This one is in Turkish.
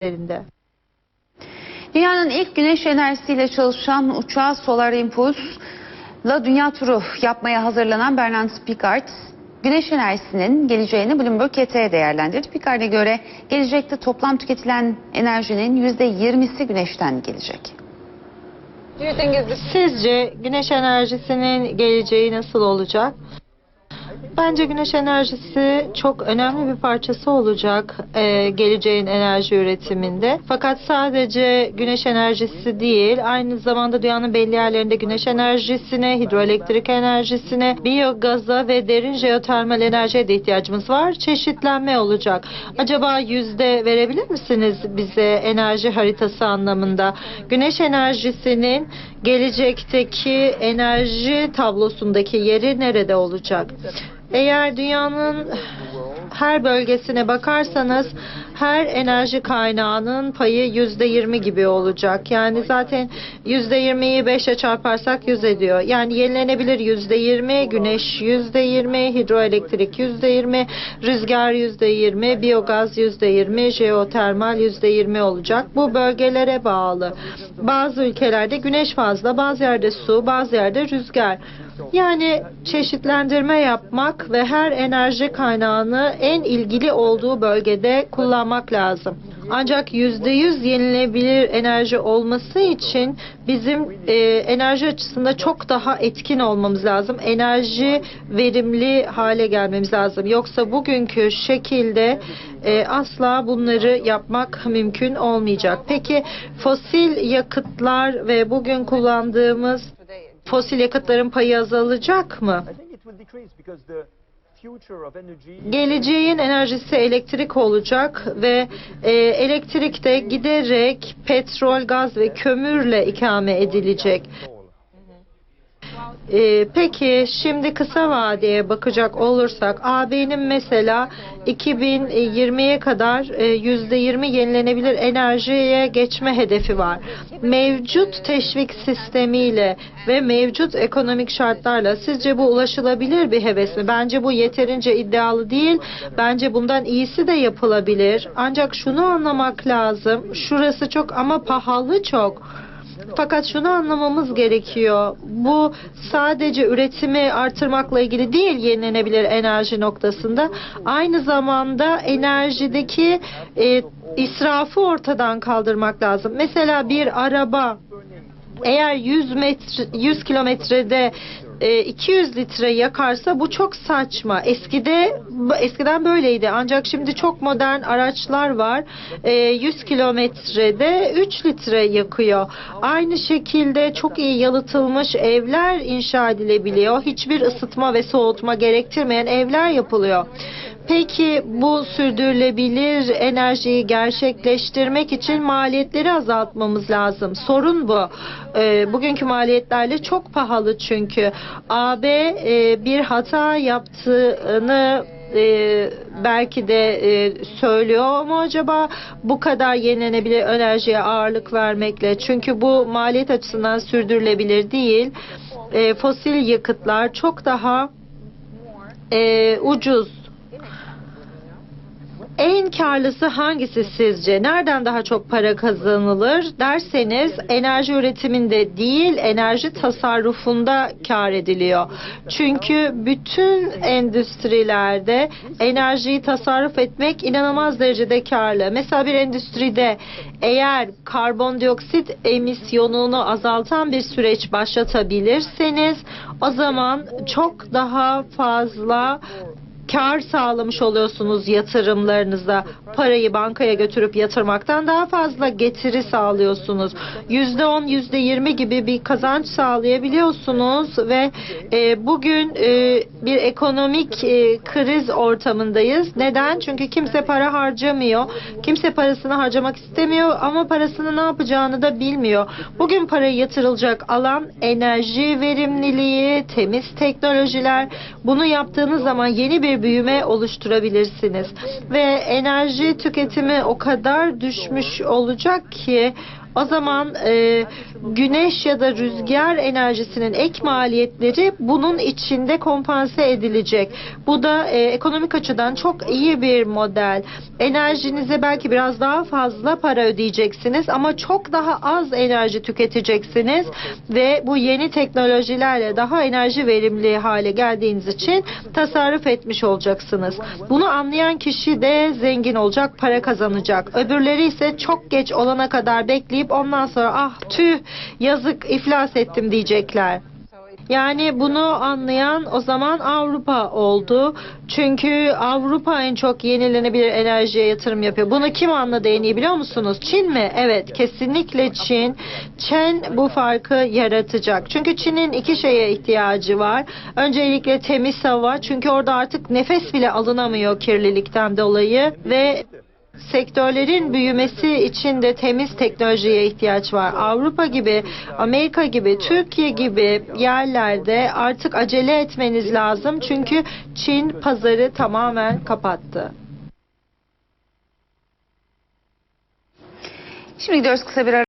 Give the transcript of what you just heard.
üzerinde. Dünyanın ilk güneş enerjisiyle çalışan uçağı Solar Impulse'la dünya turu yapmaya hazırlanan Bernard Picard, güneş enerjisinin geleceğini Bloomberg KT'ye değerlendirdi. Picard'a göre gelecekte toplam tüketilen enerjinin %20'si güneşten gelecek. Sizce güneş enerjisinin geleceği nasıl olacak? Bence güneş enerjisi çok önemli bir parçası olacak e, geleceğin enerji üretiminde. Fakat sadece güneş enerjisi değil, aynı zamanda dünyanın belli yerlerinde güneş enerjisine, hidroelektrik enerjisine, biyogaza ve derin jeotermal enerjiye de ihtiyacımız var. Çeşitlenme olacak. Acaba yüzde verebilir misiniz bize enerji haritası anlamında? Güneş enerjisinin gelecekteki enerji tablosundaki yeri nerede olacak? Eğer dünyanın her bölgesine bakarsanız her enerji kaynağının payı yüzde yirmi gibi olacak. Yani zaten yüzde yirmiyi beşe çarparsak yüz ediyor. Yani yenilenebilir yüzde yirmi, güneş yüzde yirmi, hidroelektrik yüzde yirmi, rüzgar yüzde yirmi, biyogaz yüzde yirmi, jeotermal yüzde yirmi olacak. Bu bölgelere bağlı. Bazı ülkelerde güneş fazla, bazı yerde su, bazı yerde rüzgar. Yani çeşitlendirme yapmak ve her enerji kaynağını en ilgili olduğu bölgede kullanmak lazım. Ancak yüzde yüz yenilebilir enerji olması için bizim e, enerji açısında çok daha etkin olmamız lazım. Enerji verimli hale gelmemiz lazım. Yoksa bugünkü şekilde e, asla bunları yapmak mümkün olmayacak. Peki fosil yakıtlar ve bugün kullandığımız fosil yakıtların payı azalacak mı? Geleceğin enerjisi elektrik olacak ve e, elektrik de giderek petrol, gaz ve kömürle ikame edilecek. E, peki şimdi kısa vadeye bakacak olursak AB'nin mesela 2020'ye kadar e, %20 yenilenebilir enerjiye geçme hedefi var. Mevcut teşvik sistemiyle ve mevcut ekonomik şartlarla sizce bu ulaşılabilir bir heves mi? Bence bu yeterince iddialı değil. Bence bundan iyisi de yapılabilir. Ancak şunu anlamak lazım. Şurası çok ama pahalı çok. Fakat şunu anlamamız gerekiyor. Bu sadece üretimi artırmakla ilgili değil yenilenebilir enerji noktasında. Aynı zamanda enerjideki e, israfı ortadan kaldırmak lazım. Mesela bir araba eğer 100 metre 100 kilometrede e, 200 litre yakarsa bu çok saçma. Eskide eskiden böyleydi. Ancak şimdi çok modern araçlar var. E, 100 kilometrede 3 litre yakıyor. Aynı şekilde çok iyi yalıtılmış evler inşa edilebiliyor. Hiçbir ısıtma ve soğutma gerektirmeyen evler yapılıyor. Peki bu sürdürülebilir enerjiyi gerçekleştirmek için maliyetleri azaltmamız lazım. Sorun bu. E, bugünkü maliyetlerle çok pahalı çünkü. AB e, bir hata yaptığını e, belki de e, söylüyor mu acaba bu kadar yenilenebilir enerjiye ağırlık vermekle? Çünkü bu maliyet açısından sürdürülebilir değil. E, fosil yakıtlar çok daha e, ucuz. En karlısı hangisi sizce? Nereden daha çok para kazanılır derseniz enerji üretiminde değil enerji tasarrufunda kar ediliyor. Çünkü bütün endüstrilerde enerjiyi tasarruf etmek inanılmaz derecede karlı. Mesela bir endüstride eğer karbondioksit emisyonunu azaltan bir süreç başlatabilirseniz o zaman çok daha fazla kar sağlamış oluyorsunuz yatırımlarınıza. Parayı bankaya götürüp yatırmaktan daha fazla getiri sağlıyorsunuz. %10, %20 gibi bir kazanç sağlayabiliyorsunuz ve e, bugün e, bir ekonomik e, kriz ortamındayız. Neden? Çünkü kimse para harcamıyor. Kimse parasını harcamak istemiyor ama parasını ne yapacağını da bilmiyor. Bugün parayı yatırılacak alan enerji verimliliği, temiz teknolojiler. Bunu yaptığınız zaman yeni bir büyüme oluşturabilirsiniz. Ve enerji tüketimi o kadar düşmüş olacak ki o zaman e, güneş ya da rüzgar enerjisinin ek maliyetleri bunun içinde kompanse edilecek. Bu da e, ekonomik açıdan çok iyi bir model. Enerjinize belki biraz daha fazla para ödeyeceksiniz ama çok daha az enerji tüketeceksiniz ve bu yeni teknolojilerle daha enerji verimli hale geldiğiniz için tasarruf etmiş olacaksınız. Bunu anlayan kişi de zengin olacak, para kazanacak. Öbürleri ise çok geç olana kadar bekleyip ondan sonra ah tüh yazık iflas ettim diyecekler. Yani bunu anlayan o zaman Avrupa oldu. Çünkü Avrupa en çok yenilenebilir enerjiye yatırım yapıyor. Bunu kim anladı en iyi biliyor musunuz? Çin mi? Evet, kesinlikle Çin. Çin bu farkı yaratacak. Çünkü Çin'in iki şeye ihtiyacı var. Öncelikle temiz hava. Çünkü orada artık nefes bile alınamıyor kirlilikten dolayı ve sektörlerin büyümesi için de temiz teknolojiye ihtiyaç var. Avrupa gibi, Amerika gibi, Türkiye gibi yerlerde artık acele etmeniz lazım. Çünkü Çin pazarı tamamen kapattı. Şimdi gidiyoruz kısa bir ara.